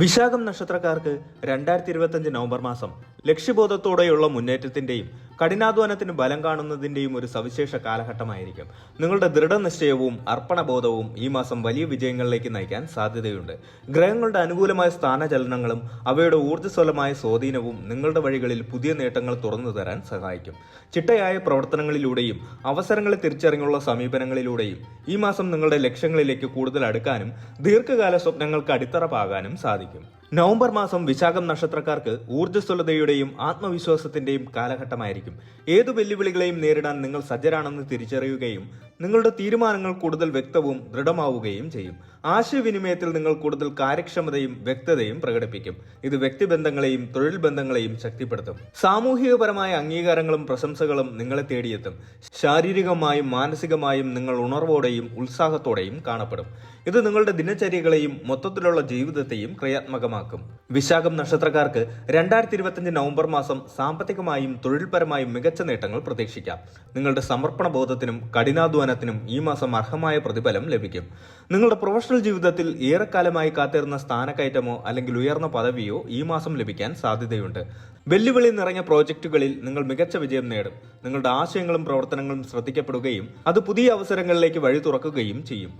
വിശാഖം നക്ഷത്രക്കാർക്ക് രണ്ടായിരത്തി ഇരുപത്തഞ്ച് നവംബർ മാസം ലക്ഷ്യബോധത്തോടെയുള്ള മുന്നേറ്റത്തിന്റെയും കഠിനാധ്വാനത്തിന് ബലം കാണുന്നതിന്റെയും ഒരു സവിശേഷ കാലഘട്ടമായിരിക്കും. നിങ്ങളുടെ ദൃഢനിശ്ചയവും അർപ്പണബോധവും ഈ മാസം വലിയ വിജയങ്ങളിലേക്ക് നയിക്കാൻ സാധ്യതയുണ്ട്. ഗ്രഹങ്ങളുടെ അനുകൂലമായ സ്ഥാനചലനങ്ങളും അവയുടെ ഊർജസ്വലമായ സ്വാധീനവും നിങ്ങളുടെ വഴികളിൽ പുതിയ നേട്ടങ്ങൾ തുറന്നു തരാൻ സഹായിക്കും. ചിട്ടയായ പ്രവർത്തനങ്ങളിലൂടെയും അവസരങ്ങളെ തിരിച്ചറിഞ്ഞുള്ള സമീപനങ്ങളിലൂടെയും ഈ മാസം നിങ്ങളുടെ ലക്ഷ്യങ്ങളിലേക്ക് കൂടുതൽ അടുക്കാനും ദീർഘകാല സ്വപ്നങ്ങൾക്ക് അടിത്തറ പാകാനും സാധിക്കും. നവംബർ മാസം വിശാഖം നക്ഷത്രക്കാർക്ക് ഊർജസ്വലതയുടെയും ആത്മവിശ്വാസത്തിന്റെയും കാലഘട്ടമായിരിക്കും. ഏതു വെല്ലുവിളികളെയും നേരിടാൻ നിങ്ങൾ സജ്ജരാണെന്ന് തിരിച്ചറിയുകയും നിങ്ങളുടെ തീരുമാനങ്ങൾ കൂടുതൽ വ്യക്തവും ദൃഢമാവുകയും ചെയ്യും. ആശയവിനിമയത്തിൽ നിങ്ങൾ കൂടുതൽ കാര്യക്ഷമതയും വ്യക്തതയും പ്രകടിപ്പിക്കും. ഇത് വ്യക്തിബന്ധങ്ങളെയും തൊഴിൽ ബന്ധങ്ങളെയും ശക്തിപ്പെടുത്തും. സാമൂഹികപരമായ അംഗീകാരങ്ങളും പ്രശംസകളും നിങ്ങളെ തേടിയെത്തും. ശാരീരികമായും മാനസികമായും നിങ്ങൾ ഉണർവോടെയും ഉത്സാഹത്തോടെയും കാണപ്പെടും. ഇത് നിങ്ങളുടെ ദിനചര്യകളെയും മൊത്തത്തിലുള്ള ജീവിതത്തെയും ക്രിയാത്മകമാക്കും. വിശാഖം നക്ഷത്രക്കാർക്ക് രണ്ടായിരത്തി ഇരുപത്തിയഞ്ച് നവംബർ മാസം സാമ്പത്തികമായും തൊഴിൽപരമായും മികച്ച നേട്ടങ്ങൾ പ്രതീക്ഷിക്കാം. നിങ്ങളുടെ സമർപ്പണ ബോധത്തിനും കഠിനാധ്വാനത്തിനും ഈ മാസം അർഹമായ പ്രതിഫലം ലഭിക്കും. നിങ്ങളുടെ പ്രൊഫഷണൽ ജീവിതത്തിൽ ഏറെക്കാലമായി കാത്തിരുന്ന സ്ഥാനക്കയറ്റമോ അല്ലെങ്കിൽ ഉയർന്ന പദവിയോ ഈ മാസം ലഭിക്കാൻ സാധ്യതയുണ്ട്. വെല്ലുവിളി നിറഞ്ഞ പ്രോജക്റ്റുകളിൽ നിങ്ങൾ മികച്ച വിജയം നേടും. നിങ്ങളുടെ ആശയങ്ങളും പ്രവർത്തനങ്ങളും ശ്രദ്ധിക്കപ്പെടുകയും അത് പുതിയ അവസരങ്ങളിലേക്ക് വഴി തുറക്കുകയും ചെയ്യും.